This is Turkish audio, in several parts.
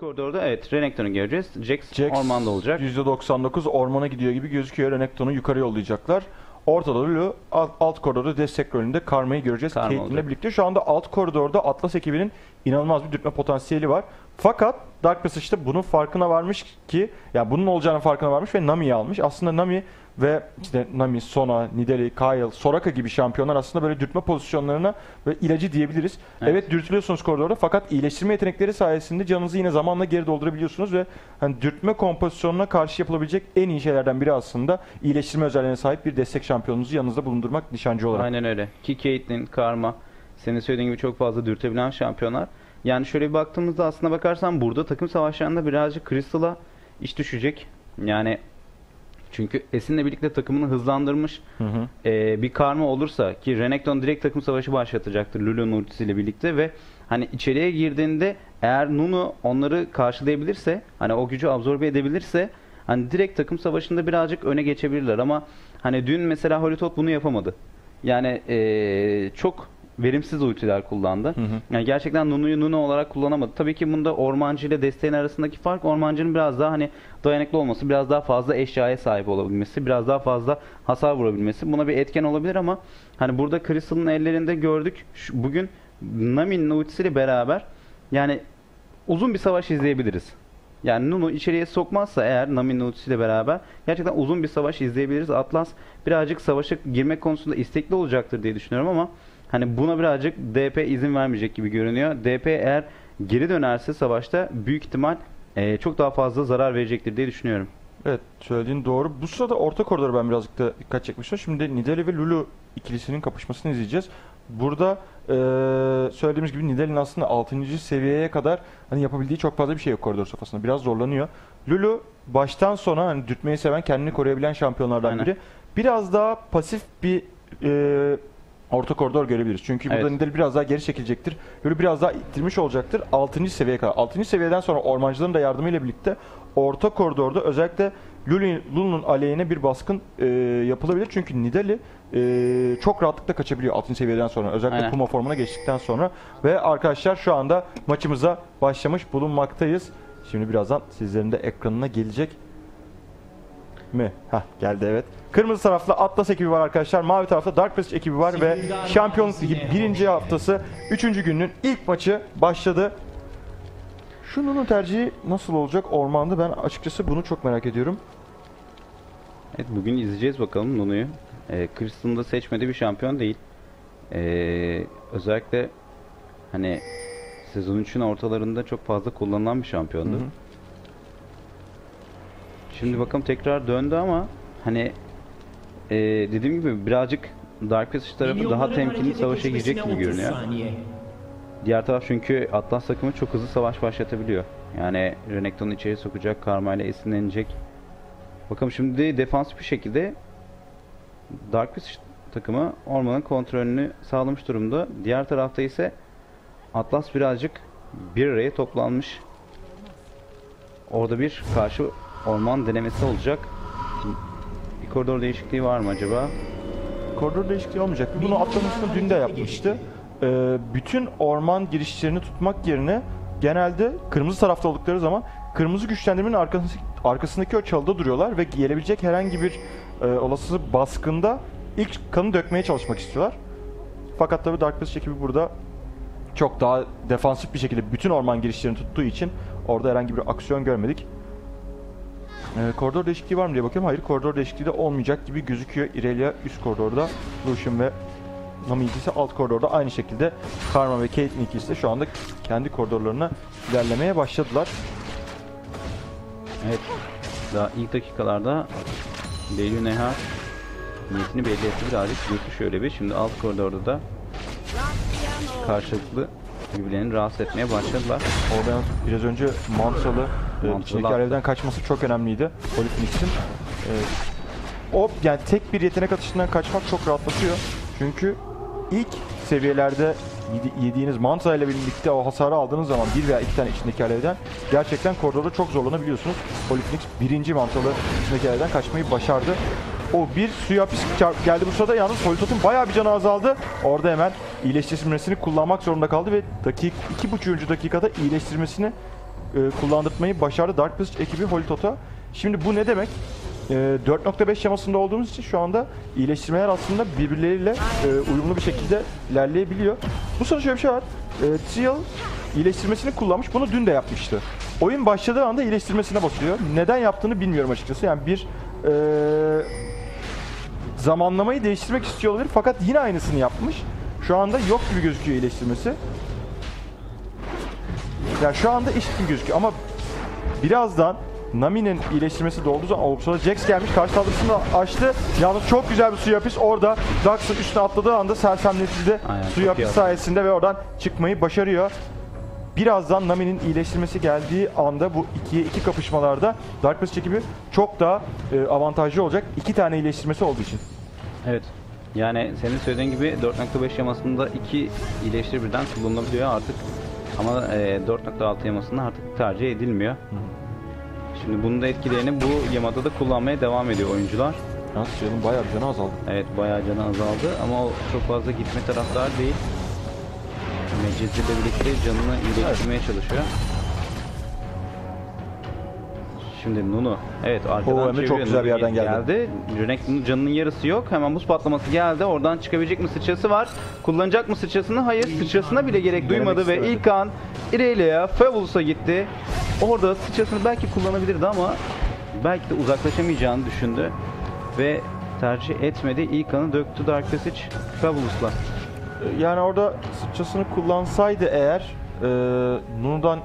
koridorda evet Renekton'u göreceğiz. Jax, Jax ormanda olacak. %99 ormana gidiyor gibi gözüküyor. Renekton'u yukarı yollayacaklar. Ortada Lulu, alt, alt koridorda destek rolünde Karma'yı göreceğiz. Karma Caitlyn'le birlikte. Şu anda alt koridorda Atlas ekibinin inanılmaz bir dürtme potansiyeli var. Fakat Dark Passage'da bunun farkına varmış ki, ya bunun olacağının farkına varmış ve Nami'yi almış. Aslında Nami ve işte Nami, Sona, Nidalee, Kyle, Soraka gibi şampiyonlar aslında böyle dürtme pozisyonlarına böyle ilacı diyebiliriz. Evet, Evet. dürtülüyorsunuz koridorda fakat iyileştirme yetenekleri sayesinde canınızı yine zamanla geri doldurabiliyorsunuz ve hani dürtme kompozisyonuna karşı yapılabilecek en iyi şeylerden biri aslında iyileştirme özelliğine sahip bir destek şampiyonunuzu yanınızda bulundurmak nişancı olarak. Aynen öyle. Ki Caitlyn, Karma, senin söylediğin gibi çok fazla dürtebilen şampiyonlar. Yani şöyle bir baktığımızda aslına bakarsan burada takım savaşlarında birazcık Crystal'a iş düşecek. Yani çünkü Esin'le birlikte takımını hızlandırmış Hı hı. e, bir karma olursa ki Renekton direkt takım savaşı başlatacaktır Lulu'nun ultisiyle birlikte ve hani içeriye girdiğinde eğer Nunu onları karşılayabilirse hani o gücü absorbe edebilirse hani direkt takım savaşında birazcık öne geçebilirler ama hani dün mesela Holitot bunu yapamadı. Yani e, çok verimsiz ultiler kullandı. Hı hı. Yani gerçekten Nunu'yu Nunu olarak kullanamadı. Tabii ki bunda Ormancı ile desteğin arasındaki fark Ormancı'nın biraz daha hani dayanıklı olması, biraz daha fazla eşyaya sahip olabilmesi, biraz daha fazla hasar vurabilmesi. Buna bir etken olabilir ama hani burada Crystal'ın ellerinde gördük. Şu- bugün Nami'nin ultisiyle beraber yani uzun bir savaş izleyebiliriz. Yani Nunu içeriye sokmazsa eğer Nami'nin ultisiyle beraber gerçekten uzun bir savaş izleyebiliriz. Atlas birazcık savaşa girmek konusunda istekli olacaktır diye düşünüyorum ama hani buna birazcık DP izin vermeyecek gibi görünüyor. DP eğer geri dönerse savaşta büyük ihtimal eee, çok daha fazla zarar verecektir diye düşünüyorum. Evet söylediğin doğru. Bu sırada orta koridora ben birazcık da dikkat çekmiştim. Şimdi Nidalee ve Lulu ikilisinin kapışmasını izleyeceğiz. Burada eee, söylediğimiz gibi Nidalee'nin aslında 6. seviyeye kadar hani yapabildiği çok fazla bir şey yok koridor safhasında. Biraz zorlanıyor. Lulu baştan sona hani dürtmeyi seven, kendini koruyabilen şampiyonlardan Aynen. biri. Biraz daha pasif bir eee, orta koridor görebiliriz. Çünkü burada Evet. Nidalee biraz daha geri çekilecektir. Lulu biraz daha ittirmiş olacaktır. 6. seviyeye kadar. 6. seviyeden sonra ormancıların da yardımıyla birlikte orta koridorda özellikle Lulu- Lulu'nun aleyhine bir baskın e, yapılabilir. Çünkü Nidalee e, çok rahatlıkla kaçabiliyor 6. seviyeden sonra. Özellikle Aynen. Puma formuna geçtikten sonra. Ve arkadaşlar şu anda maçımıza başlamış bulunmaktayız. Şimdi birazdan sizlerin de ekranına gelecek mi? Hah geldi evet. Kırmızı tarafta Atlas ekibi var arkadaşlar. Mavi tarafta Dark Passage ekibi var ve Şampiyonluk Ligi birinci haftası 3. gününün ilk maçı başladı. Şunun tercihi nasıl olacak ormanda? Ben açıkçası bunu çok merak ediyorum. Evet bugün izleyeceğiz bakalım Nunu'yu. Ee, Crystal'ın da seçmediği bir şampiyon değil. Ee, özellikle hani sezon 3'ün ortalarında çok fazla kullanılan bir şampiyondu. Hı hı. Şimdi bakalım tekrar döndü ama hani ee, dediğim gibi birazcık Dark Passage tarafı daha temkinli savaşa girecek gibi görünüyor. Diğer taraf çünkü Atlas takımı çok hızlı savaş başlatabiliyor. Yani Renekton'u içeri sokacak, Karma ile esinlenecek. Bakalım şimdi defansif bir şekilde Dark Passage takımı ormanın kontrolünü sağlamış durumda. Diğer tarafta ise Atlas birazcık bir araya toplanmış. Orada bir karşı orman denemesi olacak. Bir koridor değişikliği var mı acaba? Koridor değişikliği olmayacak. Bunu atlamasını dün de yapmıştı. Ee, bütün orman girişlerini tutmak yerine genelde kırmızı tarafta oldukları zaman kırmızı güçlendirmenin arkasındaki, arkasındaki o çalıda duruyorlar ve gelebilecek herhangi bir e, olası baskında ilk kanı dökmeye çalışmak istiyorlar. Fakat tabii Dark Passage ekibi burada çok daha defansif bir şekilde bütün orman girişlerini tuttuğu için orada herhangi bir aksiyon görmedik. Ee, koridor değişikliği var mı diye bakıyorum. Hayır koridor değişikliği de olmayacak gibi gözüküyor. Irelia üst koridorda. Lucian ve Nami ikisi alt koridorda. Aynı şekilde Karma ve Caitlyn ikisi de şu anda kendi koridorlarına ilerlemeye başladılar. Evet. Daha ilk dakikalarda Leyli Neha niyetini belli etti birazcık. Dürtü şöyle bir. Şimdi alt koridorda da karşılıklı birbirlerini rahatsız etmeye başladılar. Orada biraz önce Mantralı e, Mantralı içindeki alevden kaçması çok önemliydi. Polyphenix'in. E, o yani tek bir yetenek atışından kaçmak çok rahatlatıyor. Çünkü ilk seviyelerde yedi- yediğiniz mantra ile birlikte o hasarı aldığınız zaman bir veya iki tane içindeki alevden gerçekten koridorda çok zorlanabiliyorsunuz. Polyphenix birinci mantralı içindeki alevden kaçmayı başardı. O bir suya pis geldi bu sırada yalnız Politot'un bayağı bir canı azaldı. Orada hemen iyileştirmesini kullanmak zorunda kaldı ve dakik iki buçuğuncu dakikada iyileştirmesini e, kullandırtmayı başardı Dark Passage ekibi Holitot'a. Şimdi bu ne demek? E, 4.5 yamasında olduğumuz için şu anda iyileştirmeler aslında birbirleriyle e, uyumlu bir şekilde ilerleyebiliyor. Bu sırada şöyle bir şey var. E, Trial iyileştirmesini kullanmış. Bunu dün de yapmıştı. Oyun başladığı anda iyileştirmesine basıyor. Neden yaptığını bilmiyorum açıkçası. Yani bir e, zamanlamayı değiştirmek istiyor olabilir fakat yine aynısını yapmış. Şu anda yok gibi gözüküyor iyileştirmesi. Yani şu anda eşit gibi gözüküyor ama birazdan Nami'nin iyileştirmesi dolduğu zaman o sırada Jax gelmiş karşı saldırısını açtı. Yalnız çok güzel bir suya hapis orada Dax'ın üstüne atladığı anda sersemletildi Aynen, suya hapis sayesinde ve oradan çıkmayı başarıyor. Birazdan Nami'nin iyileştirmesi geldiği anda bu 2'ye 2 kapışmalarda Dark Passage ekibi çok daha e, avantajlı olacak. İki tane iyileştirmesi olduğu için. Evet. Yani senin söylediğin gibi 4.5 yamasında iki iyileştir birden kullanılabiliyor artık. Ama e, 4.6 yamasında artık tercih edilmiyor. Şimdi bunun da etkilerini bu yamada da kullanmaya devam ediyor oyuncular. Yalnız canım bayağı canı azaldı. Evet bayağı canı azaldı ama o çok fazla gitme taraftar değil. Mecizli ile birlikte canını iyileştirmeye çalışıyor. Şimdi Nunu. Evet arkadan Oo, de çok çeviriyor. güzel bir yerden geldi. Renekton'un canının yarısı yok. Hemen buz patlaması geldi. Oradan çıkabilecek mi sıçrası var. Kullanacak mı sıçrasını? Hayır. Sıçrasına bile gerek duymadı ve ilk an Irelia'ya Fabulous'a gitti. Orada sıçrasını belki kullanabilirdi ama belki de uzaklaşamayacağını düşündü. Ve tercih etmedi. İlk anı döktü Dark Passage Fabulous'la. Yani orada sıçrasını kullansaydı eğer e, Nunu'dan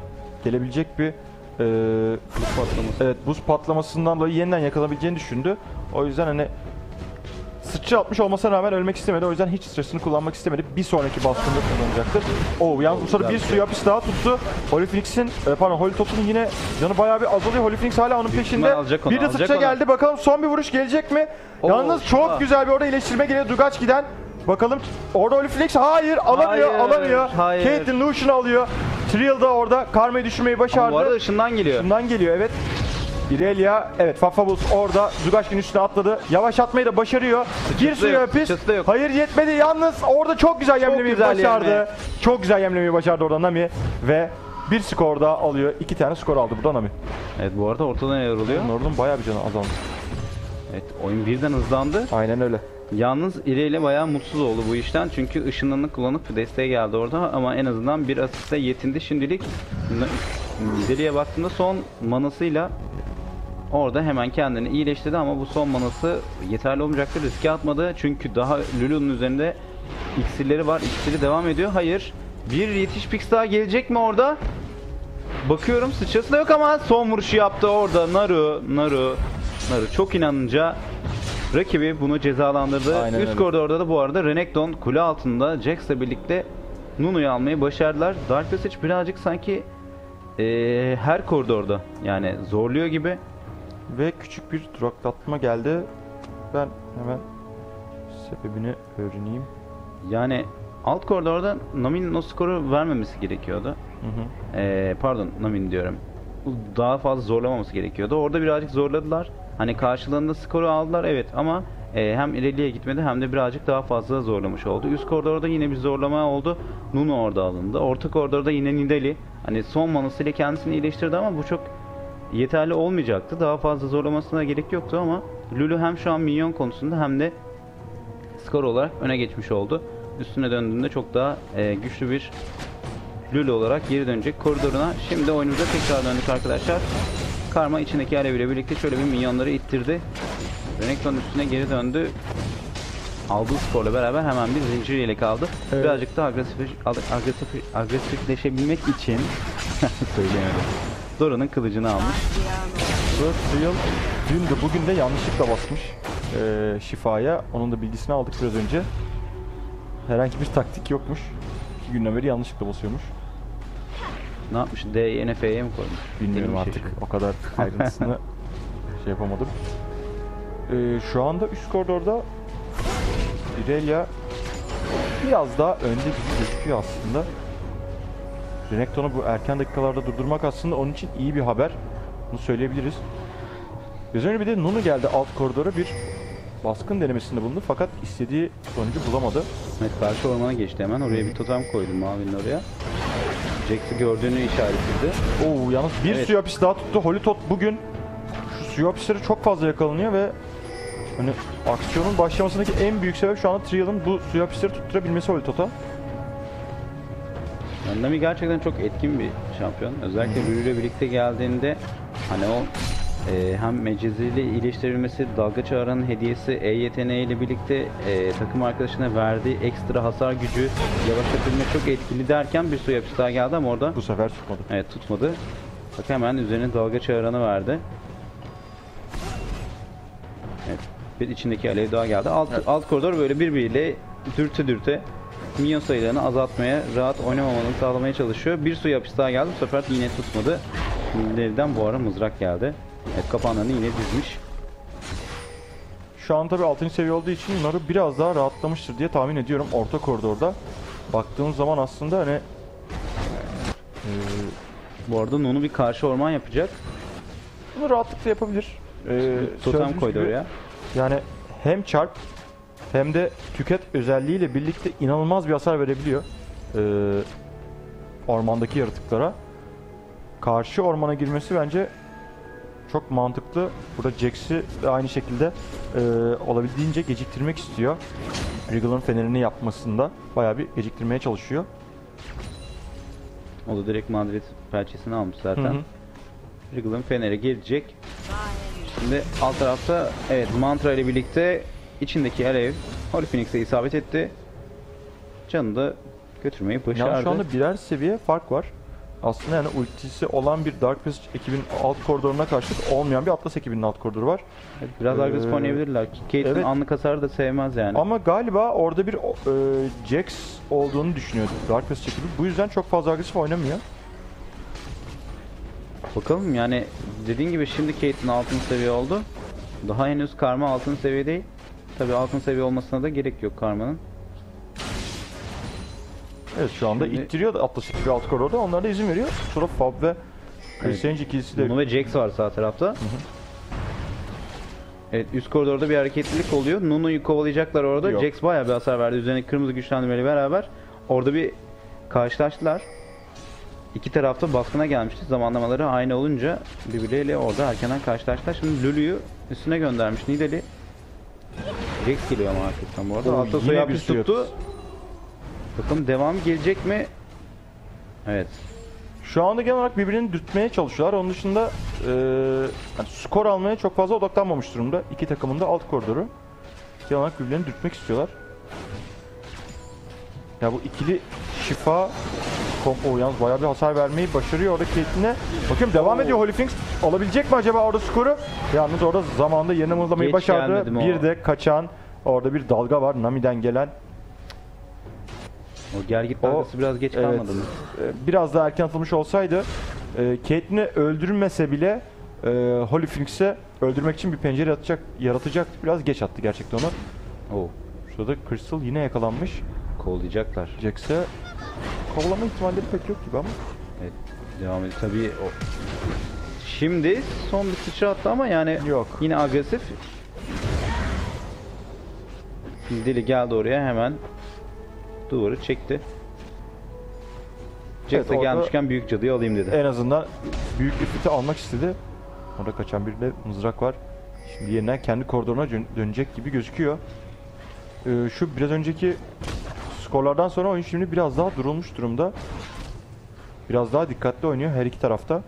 gelebilecek bir e, Buz patlaması. evet buz patlamasından dolayı yeniden yakalanabileceğini düşündü. O yüzden hani sıçra atmış olmasına rağmen ölmek istemedi. O yüzden hiç sıçrasını kullanmak istemedi. Bir sonraki baskında kullanacaktır. Oo yalnız bu sırada bir suyu hapis daha tuttu. Holy Phoenix'in e, pardon Holy Top'un yine canı bayağı bir azalıyor. Holy Phoenix hala onun peşinde. onu, bir de sıçra onu. geldi. Bakalım son bir vuruş gelecek mi? Oo, Yalnız çok şifa. güzel bir orada iyileştirme geliyor. Dugaç giden. Bakalım orada Holy Phoenix hayır alamıyor Hayır, alamıyor. hayır. Caitlyn Lucian'ı alıyor. Trial da orada karmayı düşürmeyi Ama başardı. bu arada ışından geliyor. Şundan geliyor evet. Irelia evet Fafabus orada Zugaşkin üstüne atladı. Yavaşlatmayı da başarıyor. Gir da suya yok, da. Hayır yetmedi yalnız orada çok güzel yemlemeyi güzel başardı. yemle. Çok güzel yemlemeyi başardı orada Nami ve bir skor daha alıyor. İki tane skor aldı burada Nami. Evet bu arada ortada neler oluyor? Nord'un bayağı bir canı azaldı. Evet oyun birden hızlandı. Aynen öyle. Yalnız İreyle bayağı mutsuz oldu bu işten. Çünkü ışınlarını kullanıp desteğe geldi orada ama en azından bir asiste yetindi şimdilik. Deliye baktığımda son manasıyla orada hemen kendini iyileştirdi ama bu son manası yeterli olmayacaktır. Riske atmadı çünkü daha Lulu'nun üzerinde iksirleri var. İksiri devam ediyor. Hayır. Bir yetiş pix daha gelecek mi orada? Bakıyorum sıçrası da yok ama son vuruşu yaptı orada Naru, Naru, Naru çok inanınca rakibi bunu cezalandırdı. Aynen Üst öyle. koridorda da bu arada Renekton kule altında Jax'la birlikte Nunu'yu almayı başardılar. Dark Passage birazcık sanki eee, her koridorda yani zorluyor gibi. Ve küçük bir duraklatma geldi. Ben hemen sebebini öğreneyim. Yani alt koridorda Nami'nin o skoru vermemesi gerekiyordu. Hı hı. Ee, pardon Namin diyorum. Daha fazla zorlamaması gerekiyordu. Orada birazcık zorladılar. Hani karşılığında skoru aldılar evet ama e, hem ileriye gitmedi hem de birazcık daha fazla zorlamış oldu. Üst koridorda yine bir zorlama oldu. Nuno orada alındı. Orta koridorda yine Nidali. Hani son manasıyla kendisini iyileştirdi ama bu çok yeterli olmayacaktı. Daha fazla zorlamasına gerek yoktu ama Lulu hem şu an minyon konusunda hem de skor olarak öne geçmiş oldu. Üstüne döndüğünde çok daha e, güçlü bir Lulu olarak geri dönecek koridoruna. Şimdi oyunumuza tekrar döndük arkadaşlar. Karma içindeki Alev ile birlikte şöyle bir minyonları ittirdi. Renekton üstüne geri döndü. Aldığı skorla beraber hemen bir zincir yelek aldı. Evet. Birazcık daha agresif, agresif, agresifleşebilmek için söyleyemedim. Dora'nın kılıcını almış. First Real dün de bugün de yanlışlıkla basmış eee, şifaya. Onun da bilgisini aldık biraz önce. Herhangi bir taktik yokmuş. İki günden beri yanlışlıkla basıyormuş. Ne yapmış? D'ye NF'ye mi koymuş? Bilmiyorum Benim artık. şey- O kadar ayrıntısını şey yapamadım. Eee, şu anda üst koridorda Irelia biraz daha önde gibi gözüküyor aslında. Renekton'u bu erken dakikalarda durdurmak aslında onun için iyi bir haber. Bunu söyleyebiliriz. Biraz önce bir de Nunu geldi alt koridora bir baskın denemesinde bulundu fakat istediği sonucu bulamadı. Evet karşı ormana geçti hemen. Oraya bir totem koydum mavinin oraya. Jax'i gördüğünü işaret etti. Oo yalnız bir Evet. suya hapis daha tuttu. Holitot bugün şu suya hapisleri çok fazla yakalanıyor ve hani aksiyonun başlamasındaki en büyük sebep şu anda Trial'ın bu suya hapisleri tutturabilmesi Holitot'a. Nami gerçekten çok etkin bir şampiyon. Özellikle ile birlikte geldiğinde hani o e, hem meciziyle iyileştirilmesi, dalga çağıranın hediyesi, E yeteneğiyle birlikte e, takım arkadaşına verdiği ekstra hasar gücü, yavaşlatabilme çok etkili derken bir su yapısı daha geldi ama orada Bu sefer tutmadı. evet tutmadı. Bak hemen üzerine dalga çağıranı verdi. Evet. Bir içindeki alev daha geldi. Alt, alt koridor böyle birbiriyle dürte dürte minyon sayılarını azaltmaya, rahat oynamamanı sağlamaya çalışıyor. Bir su yapısı daha geldi. Bu sefer yine tutmadı. Şimdilerden bu ara mızrak geldi. Evet kapağını yine dizmiş. Şu an tabii 6. seviye olduğu için Naru biraz daha rahatlamıştır diye tahmin ediyorum orta koridorda. Baktığımız zaman aslında hani eee, Bu arada Nunu bir karşı orman yapacak. bunu rahatlıkla yapabilir. Eee, Totem koydu gibi oraya. Yani hem çarp hem de tüket özelliğiyle birlikte inanılmaz bir hasar verebiliyor. Ee, ormandaki yaratıklara. Karşı ormana girmesi bence çok mantıklı. Burada Jax'i aynı şekilde e, olabildiğince geciktirmek istiyor. Wriggle'ın fenerini yapmasında bayağı bir geciktirmeye çalışıyor. O da direkt Madrid pençesini almış zaten. Wriggle'ın feneri gelecek. Şimdi alt tarafta evet mantra ile birlikte içindeki alev Holy Phoenix'e isabet etti. Canını da götürmeyi başardı. Yani şu anda birer seviye fark var. Aslında yani ultisi olan bir Dark Passage ekibin alt koridoruna karşılık olmayan bir Atlas ekibinin alt koridoru var. Evet, biraz agresif Ee, oynayabilirler. Kate'in evet. anlık hasarı da sevmez yani. Ama galiba orada bir e, Jax olduğunu düşünüyordu Dark Passage ekibi. Bu yüzden çok fazla agresif oynamıyor. Bakalım yani dediğin gibi şimdi Kate'in altın seviye oldu. Daha henüz karma altın seviye değil. Tabi altın seviye olmasına da gerek yok karmanın. Evet şu anda Şimdi- ittiriyor da Atlas ekibi alt koridorda. Onlara da izin veriyor. Sonra Fab ve Evet. Christian ikilisi de Nunu ve Jax var sağ tarafta. Evet üst koridorda bir hareketlilik oluyor. Nunu'yu kovalayacaklar orada. Yok. Jax bayağı bir hasar verdi. Üzerine kırmızı güçlendirmeyle beraber. Orada bir karşılaştılar. İki tarafta baskına gelmişti. Zamanlamaları aynı olunca birbirleriyle orada erkenden karşılaştılar. Şimdi Lulu'yu üstüne göndermiş Nidali. Jax geliyor ama arkasından bu arada. Oo, Altta yine soyu bir hapis suya tuttu. Bakalım devamı gelecek mi? Evet. Şu anda genel olarak birbirini dürtmeye çalışıyorlar. Onun dışında e, hani skor almaya çok fazla odaklanmamış durumda. İki takımın da alt koridoru. Genel olarak birbirlerini dürtmek istiyorlar. Ya bu ikili şifa kompo yalnız bayağı bir hasar vermeyi başarıyor orada Caitlyn'e. Bakıyorum devam Oo. ediyor Holyfinks. Alabilecek mi acaba orada skoru? Yalnız orada zamanında mızlamayı Geç başardı. mi o? Bir de kaçan orada bir dalga var Nami'den gelen. O gergit O- dalgası biraz geç evet. kalmadı mı? Ee, biraz daha erken atılmış olsaydı e, Caitlyn'i öldürmese bile e, Holy Phoenix'e öldürmek için bir pencere atacak, yaratacaktı. Biraz geç attı gerçekten onu. Oo, Şurada Crystal yine yakalanmış. kovalayacaklar. Jax'e kovalama ihtimalleri pek yok gibi ama. Evet, devam ediyor. Tabii o. Şimdi son bir sıçra attı ama yani Yok. yine agresif. Dili geldi oraya hemen duvarı çekti. Jax'a Evet, orada- gelmişken büyük cadıyı alayım dedi. En azından büyük ifriti almak istedi. Orada kaçan bir de mızrak var. Şimdi yeniden kendi koridoruna dön- dönecek gibi gözüküyor. Ee, şu biraz önceki skorlardan sonra oyun şimdi biraz daha durulmuş durumda. Biraz daha dikkatli oynuyor her iki tarafta.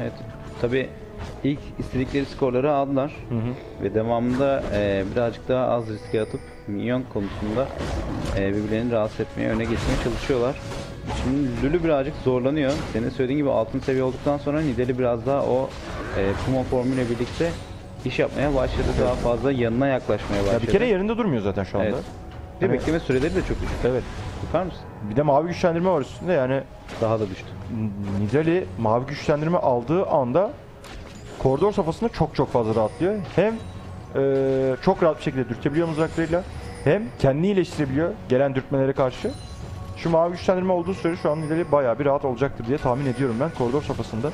Evet. Tabii ilk istedikleri skorları aldılar Hı hı. ve devamında e, birazcık daha az riske atıp minyon konusunda e, birbirlerini rahatsız etmeye, öne geçmeye çalışıyorlar. Şimdi Lulu birazcık zorlanıyor. Senin söylediğin gibi altın seviye olduktan sonra Nidali biraz daha o e, Puma formuyla birlikte iş yapmaya başladı. Daha fazla yanına yaklaşmaya başladı. Ya bir kere yerinde durmuyor zaten şu anda. Evet. Ve Hani- bekleme süreleri de çok düşük. Evet. Bakar mısın? Bir de mavi güçlendirme var üstünde yani Daha da düştü. Nidali mavi güçlendirme aldığı anda koridor safhasında çok çok fazla rahatlıyor. Hem eee, çok rahat bir şekilde dürtebiliyor mızraklarıyla hem kendini iyileştirebiliyor gelen dürtmelere karşı. Şu mavi güçlendirme olduğu sürece şu an Nidali bayağı bir rahat olacaktır diye tahmin ediyorum ben koridor safhasında.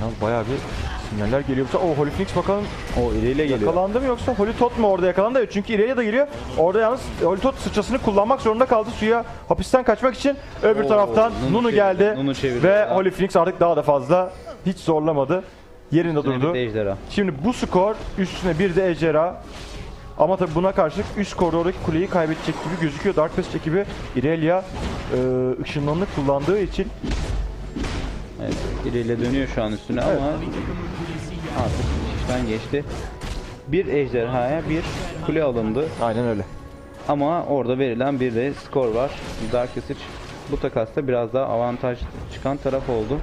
Yalnız bayağı bir sinyaller geliyor. O Holy Phoenix bakalım O ileyle geliyor. yakalandı mı yoksa Holy Tot mu orada yakalandı? Evet, çünkü ileriye de geliyor. Orada yalnız Holy Tot sıçrasını kullanmak zorunda kaldı suya hapisten kaçmak için. Öbür Oo, taraftan Nunu Nunu çevirdi, geldi Nunu çevirdi ve ya. Holy Phoenix artık daha da fazla hiç zorlamadı. Yerinde Üstüne bir durdu. de ejderha. Şimdi bu skor üstüne bir de ejderha. Ama tabi buna karşılık üst koridordaki kuleyi kaybedecek gibi gözüküyor. Dark Passage ekibi Irelia e, ışınlanını kullandığı için Evet, ileyle dönüyor şu an üstüne Evet. ama artık işten geçti. Bir ejderhaya bir kule alındı aynen öyle. ama orada verilen bir de skor var. Dark Passage bu takasta biraz daha avantaj çıkan taraf oldu.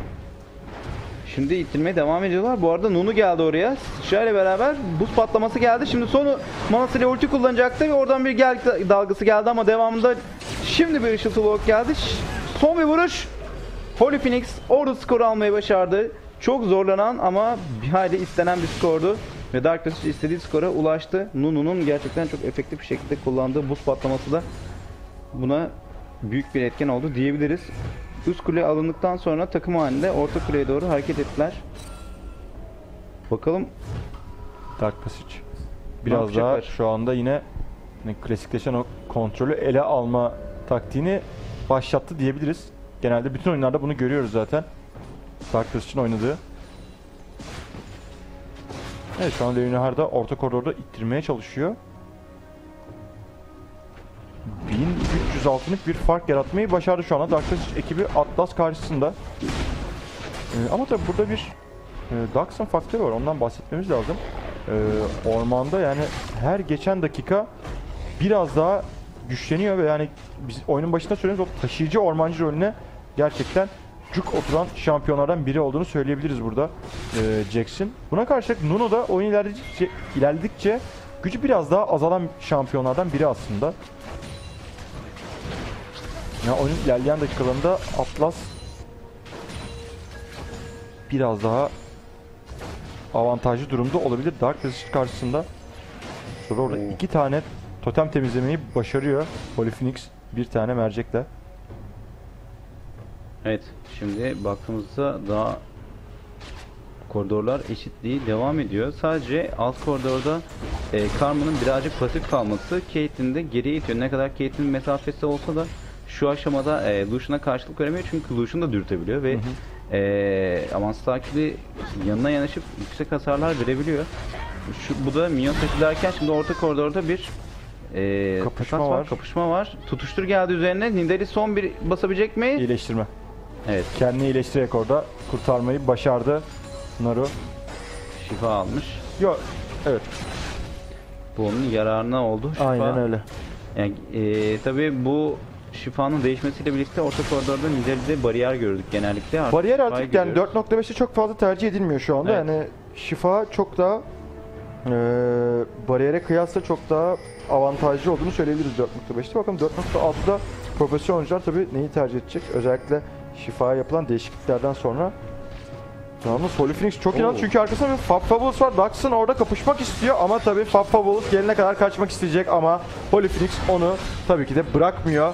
Şimdi ittirmeye devam ediyorlar. Bu arada Nunu geldi oraya. Şöyle beraber buz patlaması geldi. Şimdi sonu manasıyla ulti kullanacaktı ve oradan bir gel dalgası geldi ama devamında şimdi bir ışıltılı ok geldi. Son bir vuruş. Holy Phoenix orada skoru almayı başardı. Çok zorlanan ama bir hayli istenen bir skordu. Ve Dark Passage istediği skora ulaştı. Nunu'nun gerçekten çok efektif bir şekilde kullandığı buz patlaması da buna büyük bir etken oldu diyebiliriz. Üst kule alındıktan sonra takım halinde orta kuleye doğru hareket ettiler. Bakalım Dark Passage biraz daha şu anda yine hani klasikleşen o kontrolü ele alma taktiğini başlattı diyebiliriz. Genelde bütün oyunlarda bunu görüyoruz zaten. Dark Passage'in oynadığı. Evet şu an Leonhard da orta koridorda ittirmeye çalışıyor. 1300 altınlık bir fark yaratmayı başardı şu anda Dark Passage ekibi Atlas karşısında. Ee, ama tabi burada bir e, Daxon faktörü var ondan bahsetmemiz lazım. Ee, ormanda yani her geçen dakika biraz daha güçleniyor ve yani biz oyunun başında söylediğimiz o taşıyıcı ormancı rolüne gerçekten cuk oturan şampiyonlardan biri olduğunu söyleyebiliriz burada e, Jackson. Buna karşılık Nuno da oyun ilerledikçe, ilerledikçe gücü biraz daha azalan şampiyonlardan biri aslında. Ya oyunun ilerleyen dakikalarında Atlas biraz daha avantajlı durumda olabilir Dark Passage karşısında. Sonra orada iki tane totem temizlemeyi başarıyor Holy Phoenix bir tane mercekle. evet şimdi baktığımızda daha koridorlar eşitliği devam ediyor. Sadece alt koridorda e, Karma'nın birazcık pasif kalması Caitlyn'i de geriye itiyor. Ne kadar Caitlyn mesafesi olsa da şu aşamada e, Lucian'a karşılık veremiyor çünkü Lucian da dürtebiliyor ve e, avans takibi yanına yanaşıp yüksek hasarlar verebiliyor. Şu, bu da minyon taşılarken şimdi orta koridorda bir e, Kapışma takas var. Kapışma var. Tutuştur geldi üzerine. Nidali son bir basabilecek mi? İyileştirme. Evet. Kendini iyileştirerek orada kurtarmayı başardı Naru. Şifa almış. Yok evet Bu onun yararına oldu. Şifa. aynen öyle. Yani e, tabii bu şifanın değişmesiyle birlikte orta koridorda Nidalee'de bariyer gördük genellikle. Artık Bariyer şifayı artık yani görüyoruz. 4.5'te çok fazla tercih edilmiyor şu anda. Evet. Yani şifa çok daha eee bariyere kıyasla çok daha avantajlı olduğunu söyleyebiliriz 4.5'te. Bakalım 4.6'da profesyonel oyuncular tabii neyi tercih edecek? Özellikle şifaya yapılan değişikliklerden sonra. Yalnız Holy Phoenix çok inat çünkü arkasında bir Fab Fabulous var. Daxon orada kapışmak istiyor ama tabii Fab Fabulous gelene kadar kaçmak isteyecek ama Holy Phoenix onu tabii ki de bırakmıyor.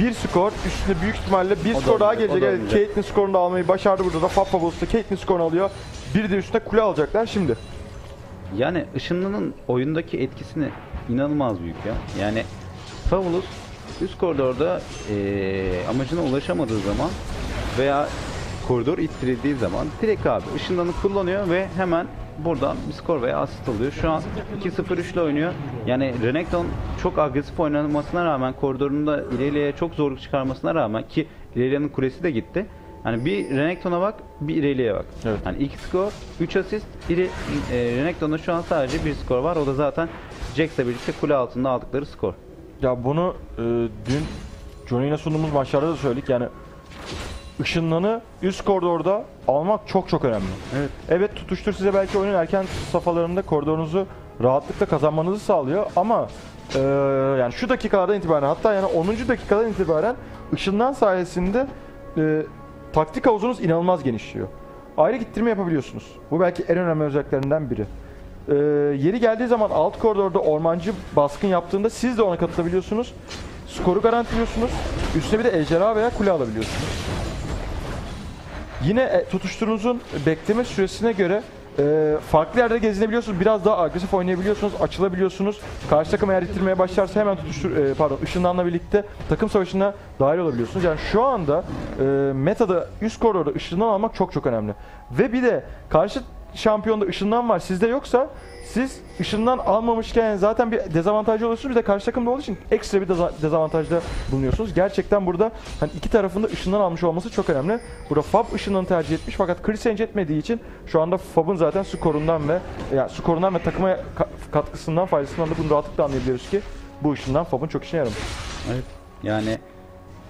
Bir skor üstüne büyük ihtimalle bir O da skor daha o gelecek. da Evet. Caitlyn skorunu da almayı başardı burada da. Fab da Caitlyn skorunu alıyor. Bir de üstüne kule alacaklar şimdi. Yani ışınlının oyundaki etkisini inanılmaz büyük ya. Yani Favulus üst koridorda e, amacına ulaşamadığı zaman veya koridor ittirildiği zaman direkt abi ışınlanı kullanıyor ve hemen buradan bir skor veya asist alıyor. Şu an 2-0-3 ile oynuyor. Yani Renekton çok agresif oynamasına rağmen koridorunda ileriye çok zorluk çıkarmasına rağmen ki İrelia'nın kulesi de gitti. Hani bir Renekton'a bak, bir İrelia'ya bak. Evet. Hani iki skor, 3 asist. İri, e, Renekton'da şu an sadece bir skor var. O da zaten Jax'le birlikte kule altında aldıkları skor. Ya bunu e, dün Johnny'yle sunduğumuz maçlarda da söyledik. Yani ışınlanı üst koridorda almak çok çok önemli. Evet. Evet tutuştur size belki oyunun erken safhalarında koridorunuzu rahatlıkla kazanmanızı sağlıyor ama e, yani şu dakikalardan itibaren hatta yani 10. dakikadan itibaren ışınlan sayesinde e, taktik havuzunuz inanılmaz genişliyor. Ayrı gittirme yapabiliyorsunuz. Bu belki en önemli özelliklerinden biri. E, yeri geldiği zaman alt koridorda ormancı baskın yaptığında siz de ona katılabiliyorsunuz. Skoru garantiliyorsunuz. Üstüne bir de ejderha veya kule alabiliyorsunuz. Yine e, tutuşturunuzun bekleme süresine göre e, farklı yerde gezinebiliyorsunuz. Biraz daha agresif oynayabiliyorsunuz, açılabiliyorsunuz. Karşı takım eğer ittirmeye başlarsa hemen tutuştur, e, pardon ışınlanla birlikte takım savaşına dahil olabiliyorsunuz. Yani şu anda e, metada üst koridorda ışından almak çok çok önemli. Ve bir de karşı şampiyonda ışından var sizde yoksa siz ışından almamışken zaten bir dezavantajlı oluyorsunuz. Bir de karşı takımda olduğu için ekstra bir deza- dezavantajda bulunuyorsunuz. Gerçekten burada hani iki tarafında ışından almış olması çok önemli. Burada Fab ışından tercih etmiş fakat Chris Angel etmediği için şu anda Fab'ın zaten skorundan ve yani skorundan ve takıma ka- katkısından faydasından da bunu rahatlıkla anlayabiliyoruz ki bu ışından Fab'ın çok işine yaramış. Evet. Yani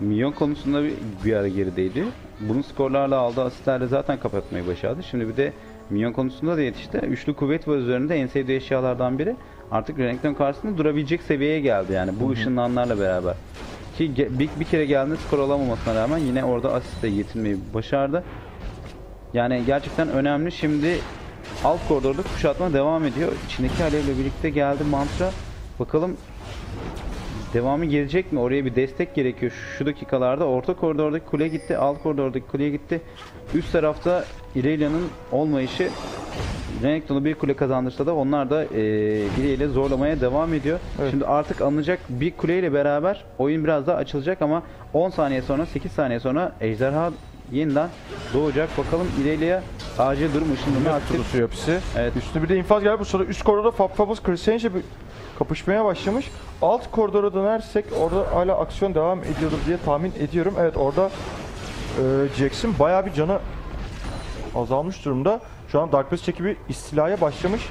milyon konusunda bir, bir ara gerideydi. Bunu skorlarla aldı, asistlerle zaten kapatmayı başardı. Şimdi bir de milyon konusunda da yetişti. Üçlü kuvvet ve üzerinde en sevdiği eşyalardan biri. Artık Renekton karşısında durabilecek seviyeye geldi yani bu ışınlanlarla beraber. Ki bir, bir kere geldiğinde skor alamamasına rağmen yine orada asiste yetinmeyi başardı. Yani gerçekten önemli. Şimdi alt koridorda kuşatma devam ediyor. İçindeki alevle birlikte geldi mantra. Bakalım devamı gelecek mi? Oraya bir destek gerekiyor şu, şu dakikalarda. Orta koridordaki kule gitti, alt koridordaki kuleye gitti. Üst tarafta Irelia'nın olmayışı Renekton'u bir kule kazandırsa da onlar da e, ile zorlamaya devam ediyor. Evet. Şimdi artık alınacak bir kuleyle beraber oyun biraz daha açılacak ama 10 saniye sonra 8 saniye sonra Ejderha yeniden doğacak. Bakalım Irelia acil durum ışınlarını Yine aktif. Turus yapısı. Evet. Üstüne bir de infaz geldi. Bu sırada üst koridorda Fab Fabus Chris kapışmaya başlamış. Alt koridora dönersek orada hala aksiyon devam ediyordur diye tahmin ediyorum. Evet orada e, Jackson bayağı bir canı azalmış durumda. Şu an Dark Passage ekibi istilaya başlamış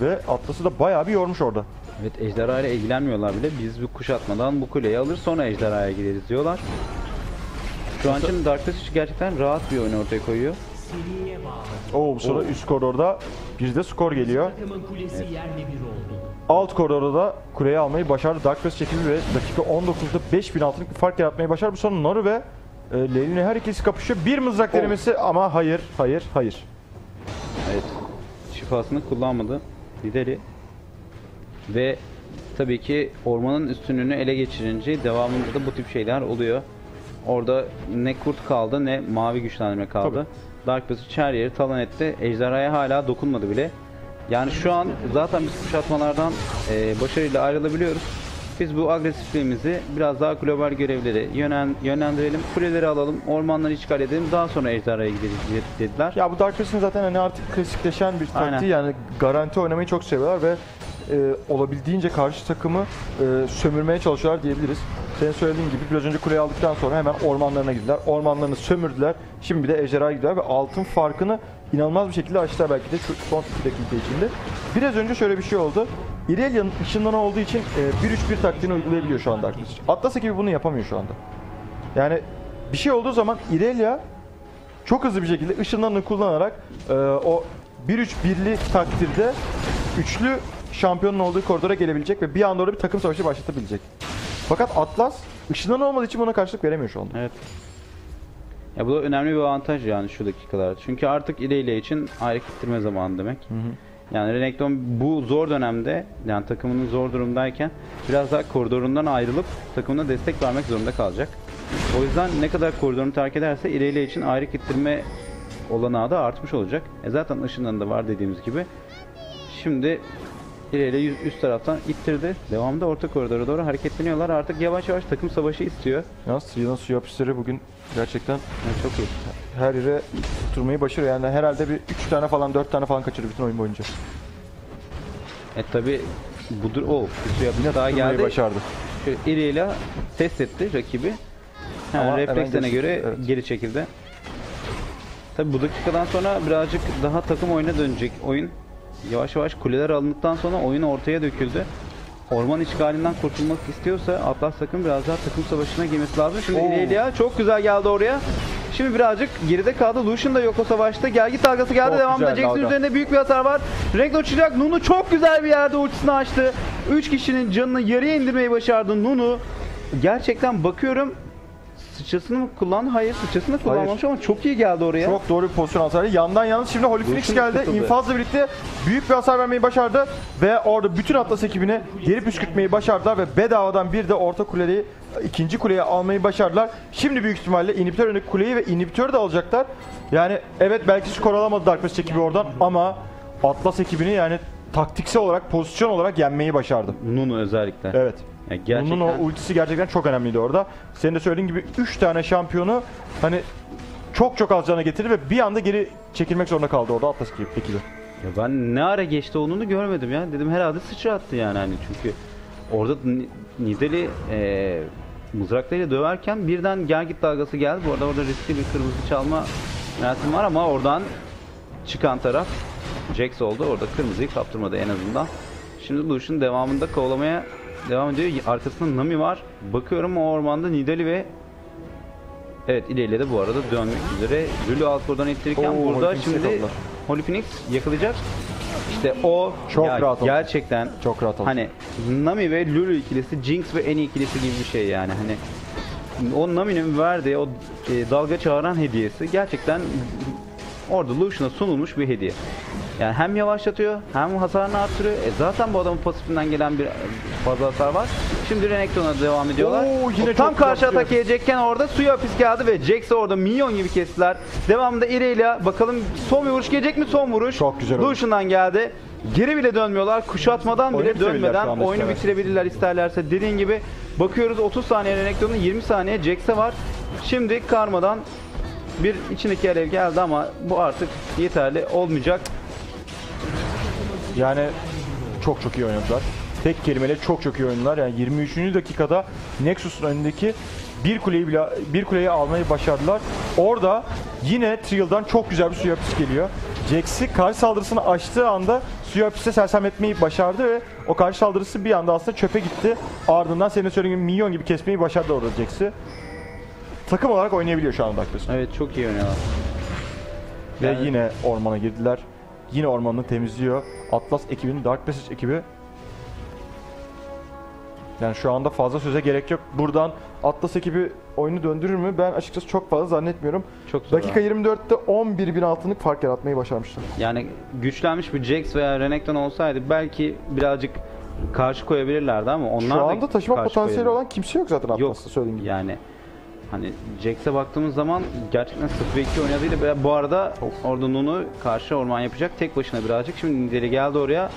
ve Atlas'ı da bayağı bir yormuş orada. Evet ejderha ile ilgilenmiyorlar bile. Biz bu kuşatmadan bu kuleyi alır sonra ejderhaya gideriz diyorlar. Şu an için Dark Passage gerçekten rahat bir oyun ortaya koyuyor. Oo bu sırada üst koridorda bir de skor geliyor. Takımın kulesi yerle bir oldu. Alt koridorda da kuleyi almayı başardı. Dark Passage ekibi ve dakika 19'da 5000 altınlık bir fark yaratmayı başardı. Bu sonra Naru ve e, Leyline her ikisi kapışıyor. Bir mızrak denemesi ama hayır, hayır, hayır. Evet. Şifasını kullanmadı. Lideri. Ve tabii ki ormanın üstünlüğünü ele geçirince devamında da bu tip şeyler oluyor. Orada ne kurt kaldı ne mavi güçlendirme kaldı. Tabii. Dark Passage her yeri talan etti. Ejderhaya hala dokunmadı bile. Yani şu an zaten biz kuşatmalardan e, başarıyla ayrılabiliyoruz. Biz bu agresifliğimizi biraz daha global görevleri yönen, yönlendirelim. Kuleleri alalım, ormanları işgal edelim. Daha sonra ejderhaya gideriz dediler. Ya bu Dark Passage'in zaten hani artık klasikleşen bir Aynen. taktiği yani garanti oynamayı çok seviyorlar ve e, olabildiğince karşı takımı e, sömürmeye çalışıyorlar diyebiliriz. Senin söylediğin gibi biraz önce kuleyi aldıktan sonra hemen ormanlarına girdiler. Ormanlarını sömürdüler. Şimdi bir de ejderhaya gidiyorlar ve altın farkını inanılmaz bir şekilde açtılar belki de şu son 2 dakika içinde. Biraz önce şöyle bir şey oldu. Irelia'nın ışınlanı olduğu için e, 1-3-1 taktiğini uygulayabiliyor şu anda Dark Passage. Atlas ekibi bunu yapamıyor şu anda. Yani bir şey olduğu zaman Irelia çok hızlı bir şekilde ışınlarını kullanarak e, o 1-3-1'li takdirde üçlü şampiyonun olduğu koridora gelebilecek ve bir anda orada bir takım savaşı başlatabilecek. Fakat Atlas ışınlan olmadığı için buna karşılık veremiyor şu anda. Evet. Ya bu da önemli bir avantaj yani şu dakikalarda. Çünkü artık İrelia için ayrı ittirme zamanı demek. Yani Renekton bu zor dönemde yani takımının zor durumdayken biraz daha koridorundan ayrılıp takımına destek vermek zorunda kalacak. O yüzden ne kadar koridorunu terk ederse Irelia için ayrı ittirme olanağı da artmış olacak. E zaten ışınlarında var dediğimiz gibi. Şimdi Yüz- üst taraftan ittirdi. Devamında orta koridora doğru hareketleniyorlar. Artık yavaş yavaş takım savaşı istiyor. Yalnız Siyon'un su yapışları bugün gerçekten Yani çok iyi. her yere tutturmayı başarıyor. Yani herhalde bir 3 tane falan 4 tane falan kaçırdı bütün oyun boyunca. E tabi budur o pusuya Yine daha geldi. başardı. İriyle test etti rakibi. Refleksine geri göre evet. geri çekildi. Tabi bu dakikadan sonra birazcık daha takım oyuna dönecek oyun. Yavaş yavaş kuleler alındıktan sonra oyun ortaya döküldü. Orman işgalinden kurtulmak istiyorsa Atlas takım biraz daha takım savaşına girmesi lazım. Şimdi. İrelia çok güzel geldi oraya. Şimdi birazcık geride kaldı. Lucian da yok o savaşta. Gelgit dalgası geldi. Çok Devamında Jackson dalga. üzerinde büyük bir hasar var. Renk uçacak. Nunu çok güzel bir yerde ultisini açtı. 3 kişinin canını yarıya indirmeyi başardı Nunu. Gerçekten bakıyorum Sıçrasını mı kullandı? Hayır sıçrasını kullanmamış ama çok iyi geldi oraya. Çok doğru bir pozisyon hasarı. Yandan yalnız şimdi Holy Phoenix geldi. katıldı. İnfazla birlikte büyük bir hasar vermeyi başardı. Ve orada bütün Atlas ekibini geri püskürtmeyi başardılar. Ve bedavadan bir de orta kuleyi ikinci kuleyi almayı başardılar. Şimdi büyük ihtimalle inhibitör önündeki kuleyi ve inhibitörü de alacaklar. Yani evet belki skor alamadı Dark ekibi oradan ama Atlas ekibini yani taktiksel olarak, pozisyon olarak yenmeyi başardı. Nunu özellikle. Evet. Yani gerçekten Bunun o ultisi gerçekten çok önemliydi orada. Senin de söylediğin gibi 3 tane şampiyonu hani çok çok az cana getirdi ve bir anda geri çekilmek zorunda kaldı orada Atlas ekibi. Ya ben ne ara geçti onu görmedim ya. Dedim herhalde sıçrattı yani hani çünkü orada Ni- Nidali e, mızraklarıyla döverken birden gergit dalgası geldi. Bu arada orada riskli bir kırmızı çalma yönetim var ama oradan çıkan taraf Jax oldu. Orada kırmızıyı kaptırmadı en azından. Şimdi Lucian devamında kovalamaya devam ediyor. Arkasında Nami var. Bakıyorum o ormanda Nidali ve Evet ileriyle de bu arada dönmek üzere. Lulu alt buradan ittirirken Oo, Holy burada Phoenix'i şimdi. Holy Phoenix yakalayacak. İşte o Çok ya rahat oldu. gerçekten Çok rahat oldu. hani Nami ve Lulu ikilisi Jinx ve Annie ikilisi gibi bir şey yani hani o Nami'nin verdiği o e, dalga çağıran hediyesi gerçekten orada Lucian'a sunulmuş bir hediye. Yani hem yavaşlatıyor hem hasarını artırıyor. E zaten bu adamın pasifinden gelen bir fazla hasar var. Şimdi Renekton'a devam ediyorlar. Oo, yine O tam karşı tutuyor. atak edecekken orada suya hapis geldi ve Jax'i orada minyon gibi kestiler. Devamında Irelia bakalım son bir vuruş gelecek mi? Son vuruş. Çok güzel oldu. Lucian'dan geldi. Geri bile dönmüyorlar. Kuşatmadan Oyunu bile dönmeden oyunu bitirebilirler isterlerse. Dediğin gibi bakıyoruz 30 saniye Renekton'un 20 saniye Jax'e var. Şimdi Karma'dan bir içindeki alev geldi ama bu artık yeterli olmayacak. Yani çok çok iyi oynadılar. Tek kelimeyle çok çok iyi oynadılar. Yani 23. dakikada Nexus'un önündeki bir kuleyi bile bir kuleyi almayı başardılar. Orada yine Trial'dan çok güzel bir suya hapis geliyor. Jax'i karşı saldırısını açtığı anda suya hapiste sersemletmeyi başardı ve o karşı saldırısı bir anda aslında çöpe gitti. Ardından senin söylediğin gibi milyon gibi kesmeyi başardı orada Jax'i. Takım olarak oynayabiliyor şu anda Passage. Evet çok iyi oynuyorlar. Ve Yani- yine ormana girdiler. Yine ormanını temizliyor. Atlas ekibinin Dark Passage ekibi. Yani şu anda fazla söze gerek yok. Buradan Atlas ekibi oyunu döndürür mü? Ben açıkçası çok fazla zannetmiyorum. Çok zor Dakika abi. 24'te 11 bin altınlık fark yaratmayı başarmışlar. Yani güçlenmiş bir Jax veya Renekton olsaydı belki birazcık karşı koyabilirlerdi ama onlar Şu da anda taşıma karşı potansiyeli olan kimse yok zaten Yok. Atlas'ta söylediğim gibi. Yani hani Jax'e baktığımız zaman gerçekten 0-2 oynadığıyla ve bu arada orada Nunu karşı orman yapacak tek başına birazcık. Şimdi Nidali geldi oraya.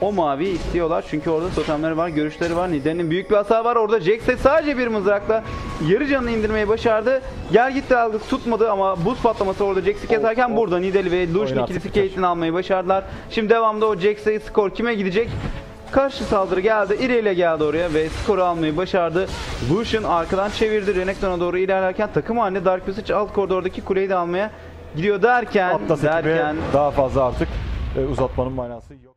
O maviyi istiyorlar çünkü orada totemleri var, görüşleri var. Nidalee'nin büyük bir hasar var. Orada Jax de sadece bir mızrakla yarı canını indirmeyi başardı. Gel git dalgası tutmadı ama buz patlaması orada Jax'i keserken burada Nidali ve Oyun ikilisi. Caitlyn'i almayı başardılar. Şimdi devamda o Jax'e skor kime gidecek? Karşı saldırı geldi. İreyle geldi oraya ve skoru almayı başardı. Lucian arkadan çevirdi. Renekton'a doğru ilerlerken takım halinde Dark Passage alt koridordaki kuleyi de almaya gidiyor derken Atlas derken daha fazla artık e, uzatmanın manası yok.